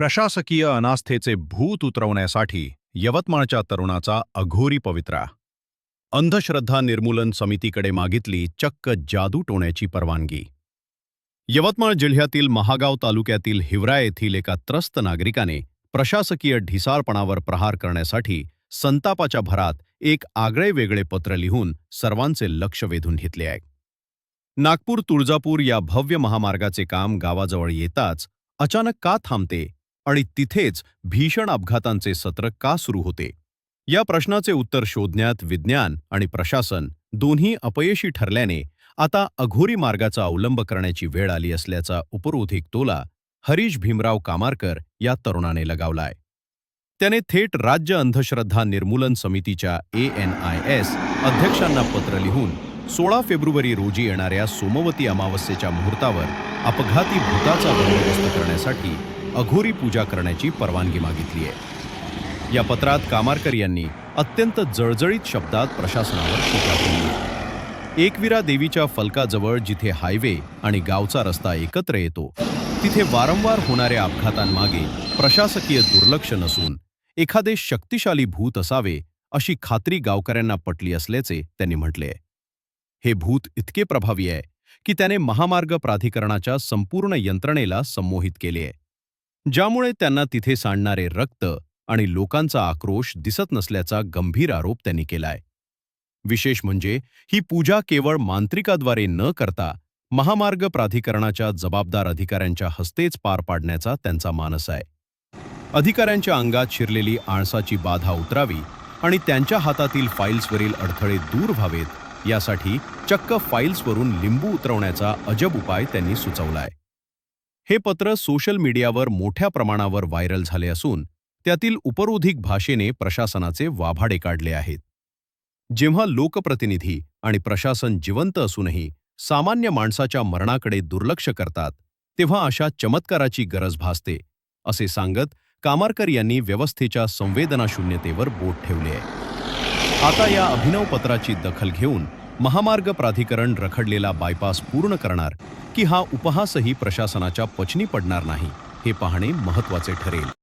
प्रशासकीय अनास्थेचे भूत उतरवण्यासाठी यवतमाळच्या तरुणाचा अघोरी पवित्रा. अंधश्रद्धा निर्मूलन समितीकडे मागितली चक्क जादू टोण्याची परवानगी. यवतमाळ जिल्ह्यातील महागाव तालुक्यातील हिवरा येथील एका त्रस्त नागरिकाने प्रशासकीय ढिसाळपणावर प्रहार करण्यासाठी संतापाच्या भरात एक आगळे वेगळे पत्र लिहून सर्वांचे लक्ष वेधून घेतले आहे. नागपूर तुळजापूर या भव्य महामार्गाचे काम गावाजवळ येताच अचानक का थांबते आणि तिथेच भीषण अपघातांचे सत्र का सुरू होते? या प्रश्नाचे उत्तर शोधण्यात विज्ञान आणि प्रशासन दोन्ही अपयशी ठरल्याने आता अघोरी मार्गाचा अवलंब करण्याची वेळ आली असल्याचा उपरोधिक तोला हरीश भीमराव कामारकर या तरुणाने लगावलाय. त्याने थेट राज्य अंधश्रद्धा निर्मूलन समितीच्या ए एन आय एस अध्यक्षांना पत्र लिहून सोळा फेब्रुवारी रोजी येणाऱ्या सोमवती अमावस्येच्या मुहूर्तावर अपघाती भूताचा बंदोबस्त करण्यासाठी अघोरी पूजा करण्याची परवानगी मागितली आहे. या पत्रात कामारकर यांनी अत्यंत जळजळीत शब्दात प्रशासनावर टीका केली. एकविरा देवीच्या फलकाजवळ जिथे हायवे आणि गावचा रस्ता एकत्र येतो तिथे वारंवार होणाऱ्या अपघातांमागे प्रशासकीय दुर्लक्ष नसून एखादे शक्तिशाली भूत असावे अशी खात्री गावकऱ्यांना पटली असल्याचे त्यांनी म्हटले हे भूत इतके प्रभावी आहे की त्याने महामार्ग प्राधिकरणाच्या संपूर्ण यंत्रणेला संमोहित केले आहे. ज्यामुळे त्यांना तिथे सांडणारे रक्त आणि लोकांचा आक्रोश दिसत नसल्याचा गंभीर आरोप त्यांनी केलाय. विशेष म्हणजे ही पूजा केवळ मांत्रिकाद्वारे न करता महामार्ग प्राधिकरणाच्या जबाबदार अधिकाऱ्यांच्या हस्तेच पार पाडण्याचा त्यांचा मानस आहे. अधिकाऱ्यांच्या अंगात शिरलेली आळसाची बाधा उतरावी आणि त्यांच्या हातातील फाईल्सवरील अडथळे दूर व्हावेत यासाठी चक्क फाईल्सवरून लिंबू उतरवण्याचा अजब उपाय त्यांनी सुचवलाय. हे पत्र सोशल मीडियावर मोठ्या प्रमाणावर व्हायरल झाले असून त्यातील उपरोधिक भाषेने प्रशासनाचे वाभाडे काढले आहेत. जेव्हा लोकप्रतिनिधी आणि प्रशासन जिवंत असूनही सामान्य माणसाच्या मरणाकडे दुर्लक्ष करतात तेव्हा अशा चमत्काराची गरज भासते असे सांगत कामारकर यांनी व्यवस्थेच्या संवेदनाशून्यतेवर बोट ठेवले आहे. आता या अभिनव पत्राची दखल घेऊन महामार्ग प्राधिकरण रखडलेला बायपास पूर्ण करणार की हा उपहासही प्रशासनाच्या पचनी पडणार नाही हे पाहणे महत्त्वाचे ठरेल.